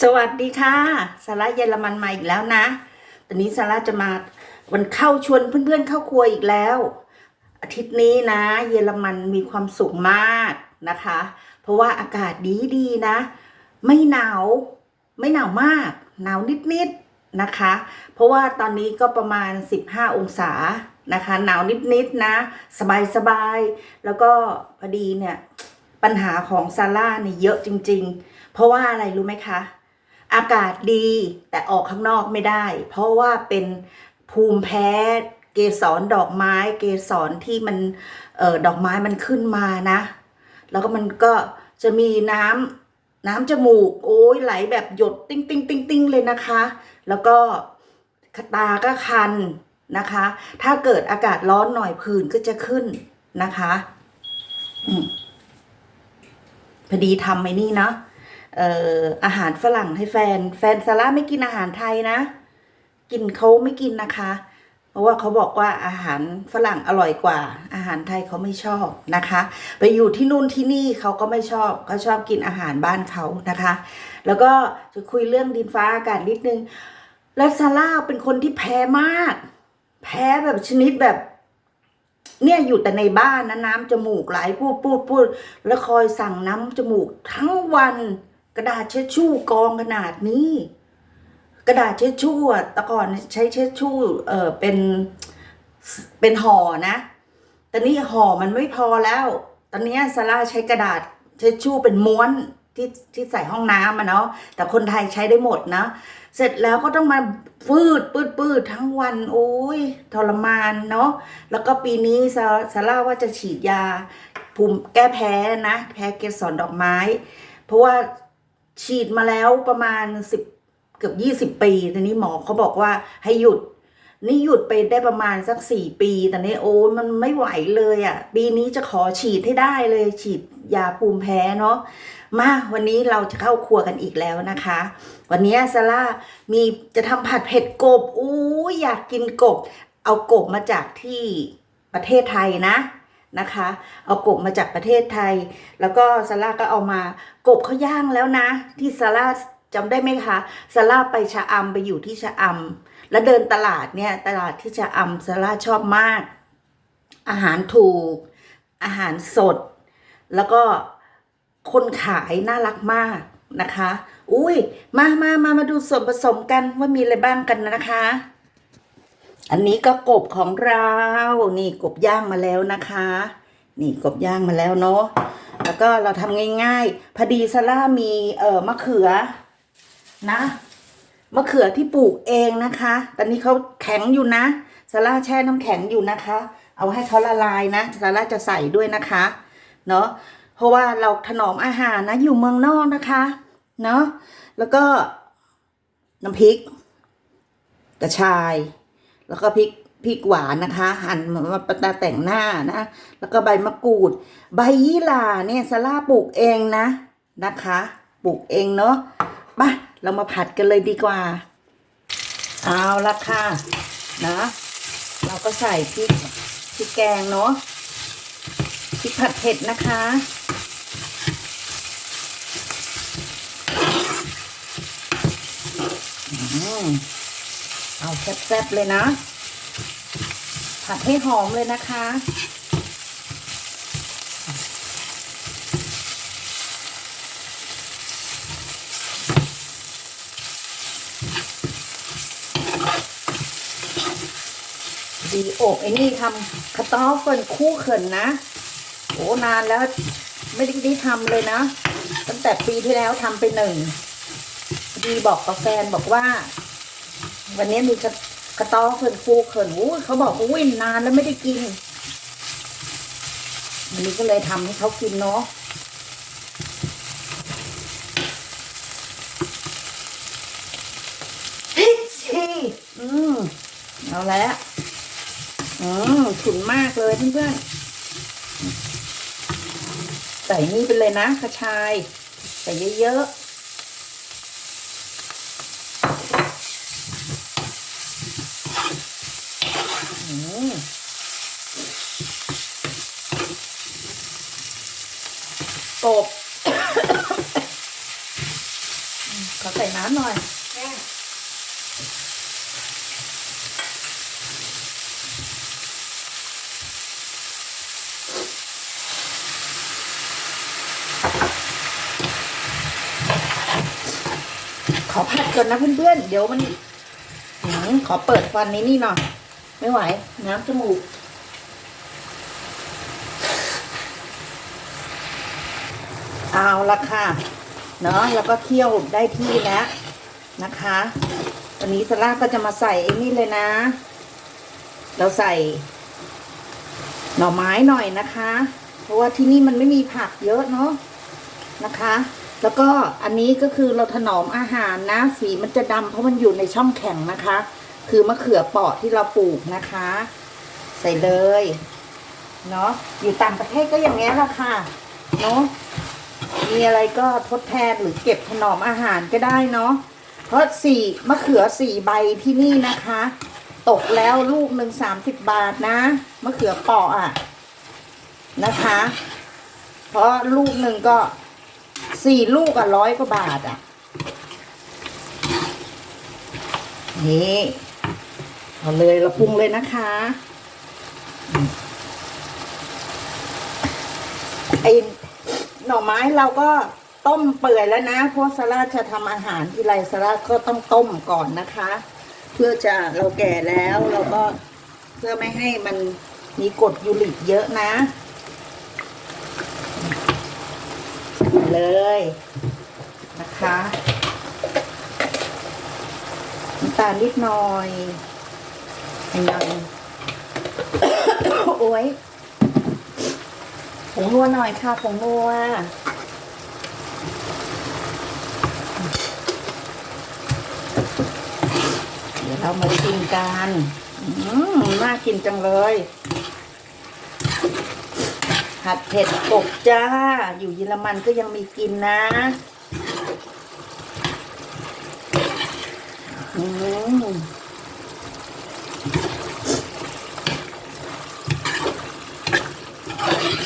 สวัสดีค่ะสาระเยอรมันมาอีกแล้วนะ ตอนนี้สาระจะมาวันเข้าชวนเพื่อนๆเข้าครัวอีกแล้ว อาทิตย์นี้นะ เยอรมันมีความสุขมากนะคะ เพราะว่าอากาศดีดีๆนะ ไม่หนาวไม่หนาวมาก หนาวนิดๆนะคะ เพราะว่าตอนนี้ก็ประมาณ 15 องศานะคะ หนาวนิดๆนะ สบายๆแล้วก็พอดีเนี่ยปัญหาของซาร่าเนี่ยเยอะจริง ๆ เพราะว่าอะไรรู้ไหมคะ อากาศดีแต่ออกข้างนอกไม่ได้ เพราะว่าเป็นภูมิแพ้เกสรดอกไม้ เกสรที่มันเออดอกไม้มันขึ้นมานะ แล้วก็มันก็จะมีน้ำน้ำจมูก โอ้ยไหลแบบหยดติ้งติ้งติ้งติ้งเลยนะคะ แล้วก็ตาก็คันนะคะ ถ้าเกิดอากาศร้อนหน่อยผื่นก็จะขึ้นนะคะอพอดีทำไอ้นี่เนาะ อ่ออาหารฝรั่งให้แฟน แฟนซาร่าไม่กินอาหารไทยนะ กินเขาไม่กินนะคะ เพราะว่าเขาบอกว่าอาหารฝรั่งอร่อยกว่า อาหารไทยเขาไม่ชอบนะคะ ไปอยู่ที่นู่นที่นี่เขาก็ไม่ชอบเขาชอบกินอาหารบ้านเขานะคะ แล้วก็จะคุยเรื่องดินฟ้าอากาศนิดนึง แล้วซาร่าเป็นคนที่แพ้มาก แพ้แบบชนิดแบบเนี่ยอยู่แต่ในบ้านนะน้ำจมูกไหลพูดพูดพูดแล้วคอยสั่งน้ำจมูกทั้งวัน กระดาษเช็ดชู่กองขนาดนี้ กระดาษเช็ดชู่อะแต่ก่อนใช้เช็ดชู่เออเป็นเป็นห่อนะตอนนี้ห่อมันไม่พอแล้ว ตอนนี้ซาร่าใช้กระดาษเช็ดชู่เป็นม้วนที่ที่ใส่ห้องน้ำอะเนาะแต่คนไทยใช้ได้หมดนะ เสร็จแล้วก็ต้องมาฟืดปืดปืดทั้งวันโอ้ยทรมานเนาะแล้วก็ปีนี้ซาซาร่าว่าจะฉีดยาภูมิแก้แพ้นะ แพ้เกสรดอกไม้ เพราะว่า ฉีดมาแล้วประมาณสิบเกือบยี่สิบปีตอนนี้หมอเขาบอกว่าให้หยุด นี่หยุดไปได้ประมาณสักสี่ปีแต่นี้โอ้มันไม่ไหวเลยอะ่ะ ปีนี้จะขอฉีดให้ได้เลย ฉีดยาภูมิแพ้เนาะมาวันนี้เราจะเข้าครัวกันอีกแล้วนะคะ วันนี้ซาร่ามีจะทำผัดเผ็ดกบอู้อยากกินกบ เอากบมาจากที่ประเทศไทยนะ นะคะ เอากบมาจากประเทศไทย แล้วก็ซาร่าก็เอามากบเขาย่างแล้วนะ ที่ซาร่าจำได้ไหมคะซาร่าไปชะอำไปอยู่ที่ชะอำแล้วเดินตลาดเนี่ยตลาดที่ชะอำซาร่าชอบมาก อาหารถูก อาหารสด แล้วก็คนขายน่ารักมากนะคะ อุ้ยมามามามาดูส่วนผสมกันว่ามีอะไรบ้างกันนะคะ อันนี้ก็กบของเรา นี่กบย่างมาแล้วนะคะ นี่กบย่างมาแล้วเนาะ แล้วก็เราทำง่ายๆ พอดีซาร่ามีเอ่อมะเขือนะ มะเขือที่ปลูกเองนะคะ ตอนนี้เขาแข็งอยู่นะซาร่าแช่น้ำแข็งอยู่นะคะ เอาให้เขาละลายนะซาร่าจะใส่ด้วยนะคะ เนาะ เพราะว่าเราถนอมอาหารนะ อยู่เมืองนอกนะคะ เนาะ แล้วก็น้ำพริกกระชาย แล้วก็พริกพริกหวานนะคะ หั่นมาปตาแต่งหน้านะ แล้วก็ใบมะกรูด ใบยี่หร่าเนี่ยซาร่าปลูกเองนะนะคะปลูกเองเนาะมาเรามาผัดกันเลยดีกว่า เอาละค่ะนะ เราก็ใส่พริกพริกแกงเนาะพริกผัดเผ็ดนะคะอืม เอาแซ่บๆเลยนะ ผัดให้หอมเลยนะคะ ดีอกไอ้นี่ทำคาตอฟเฟิลคู่เขินนะ โอ้นานแล้วไม่ได้ได้ทำเลยนะ ตั้งแต่ปีที่แล้วทำไปหนึ่ง ดีบอกกับแฟนบอกว่า วันนี้มีกระกระต้อเขินฟูเขินอู้เขาบอกว่าอุ้ยนานแล้วไม่ได้กินวันนี้ก็เลยทำให้เขากินเนาะเฮ้ยชีอืมเอาแล้วอืมฉุนมากเลยเพื่อนๆใส่นี่ไปเลยนะกระชาย ใส่เยอะๆ อืมกบขอใส่น้ำหน่อยขอผัดก่อนนะเพื่อนๆ เดี๋ยวมันขอเปิดฟันนี้นี่หน่อย ไม่ไหว น้ำจมูกเอาละค่ะ เนาะแล้วก็เคี่ยวได้ที่แล้วนะคะ วันนี้สลาก็จะมาใส่ไอ้นี่เลยนะ เราใส่ หน่อไม้หน่อยนะคะ เพราะว่าที่นี่มันไม่มีผักเยอะเนาะนะคะ แล้วก็อันนี้ก็คือเราถนอมอาหารนะ สีมันจะดำเพราะมันอยู่ในช่องแข็งนะคะ คือมะเขือเปาะที่เราปลูกนะคะ ใส่เลยเนาะอยู่ต่างประเทศก็อย่างนี้แหละค่ะเนาะมีอะไรก็ทดแทนหรือเก็บถนอมอาหารก็ได้เนาะเพราะสี่มะเขือสี่ใบที่นี่นะคะ ตกแล้วลูกหนึ่งสามสิบบาทนะมะเขือเปาะอะนะคะ เพราะลูกหนึ่งก็สี่ลูกอะร้อยกว่าบาทอะนี่ เอาเลยเราปรุงเลยนะคะไอหน่อไม้เราก็ต้มเปื่อยแล้วนะเพราะซาร่าจะทำอาหารทีไรซาร่าก็ต้องต้มก่อนนะคะ เพื่อจะเราแก่แล้วเราก็เพื่อไม่ให้มันมีกรดยูริกเยอะนะ เลยนะคะน้ำตาลนิดหน่อย หน่อยโอ้ยผงนัวหน่อยค่ะผงนัวเดี๋ยวเรามากินกันอืมน่ากินจังเลยผัดเผ็ดกบจ้า อยู่เยอรมันก็ยังมีกินนะอืม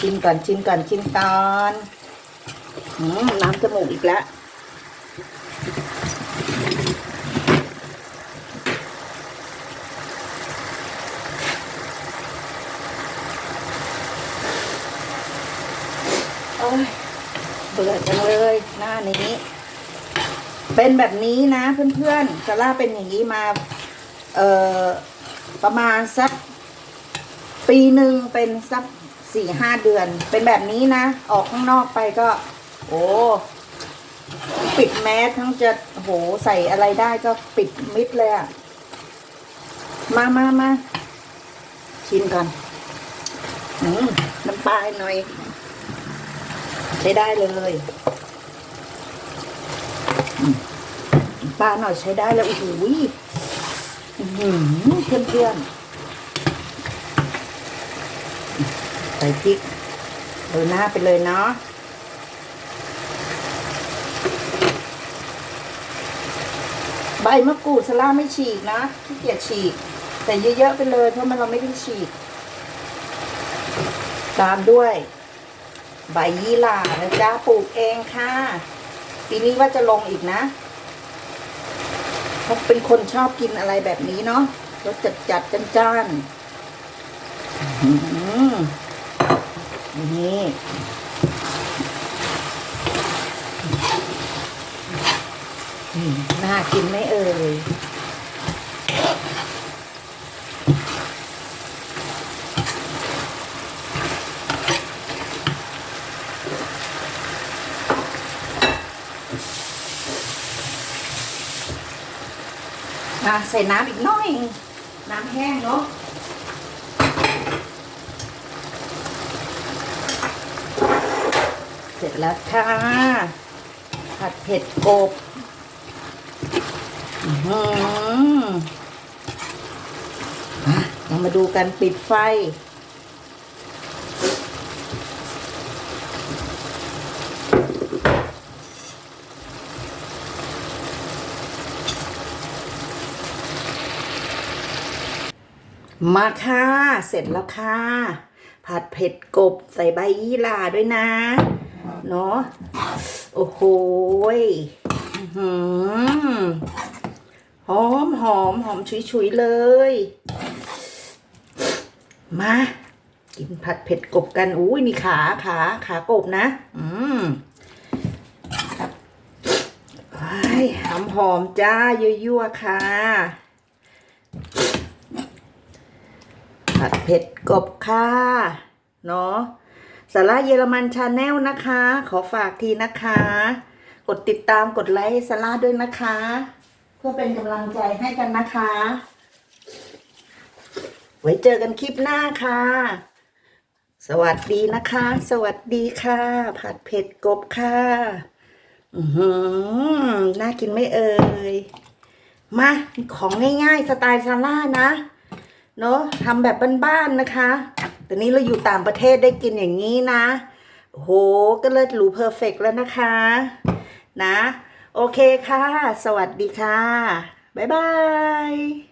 ชิมก่อนชิมก่อนชิมตอนอืมน้ำจมูกอีกแล้วโอ้ยเบื่อจังเลยหน้านี้ เป็นแบบนี้นะเพื่อนๆซาร่าเป็นอย่างนี้มา เอ่อ ประมาณสักปีหนึ่งเป็นสัก สี่ห้าเดือน เป็นแบบนี้นะ ออกข้างนอกไปก็ โอ้ปิดแมสทั้งจะโหใส่อะไรได้ก็ปิดมิดเลยอะมามามาชิมกันอืมน้ำปลาหน่อย ใช้ได้เลยปลาหน่อยใช้ได้แล้วโอ้โหอื้อหือเพื่อนเพื่อนๆ ใส่พริกโรยหน้าไปเลยเนาะใบมะกรูดสลาไม่ฉีกนะขี้เกียจฉีก แต่เยอะๆไปเลยเพราะมันเราไม่ได้ฉีก ตามด้วย ใบยี่หร่านะจ๊ะปลูกเองค่ะ ปีนี้ว่าจะลงอีกนะเพราะเป็นคนชอบกินอะไรแบบนี้เนาะรสจัดจัดจ้านๆอื้อหือ นี่น่ากินไหมเอ่ยอะใส่น้ำอีกน้อย น้ำแห้งเนาะ เส ร็จแล้วค่ะ ผัดเผ็ดกบอือหืออะเรามาดูกันปิดไฟ มาค่ะ เสร็จแล้วค่ะ ผัดเผ็ดกบใส่ใบยี่หร่าด้วยนะ เนาะโอ้โหยหอหอมหอมหอมฉุยๆเลย มา กินผัดเผ็ดกบกันอุ้ยนี่ขาขาขากบนะ อืมไอ้หอมหอมจ้ายั่วๆค่ะ ผัดเผ็ดกบค่ะ เนาะ สาระเยอรมันชาแนลนะคะ ขอฝากทีนะคะ กดติดตามกดไลค์สาระด้วยนะคะ เพื่อเป็นกำลังใจให้กันนะคะ ไว้เจอกันคลิปหน้าค่ะ สวัสดีนะคะ สวัสดีค่ะ ผัดเผ็ดกบค่ะ อือหือน่ากินไม่เอ่ยมาของง่ายๆ สไตล์ซาร่านะ เนอะทำแบบบ้านๆนะคะ แต่นี้เราอยู่ต่างประเทศได้กินอย่างนี้นะโอ้โห ก็เลิศหรูเพอร์เฟกแล้วนะคะ นะ โอเคค่ะ สวัสดีค่ะ บ๊ายบาย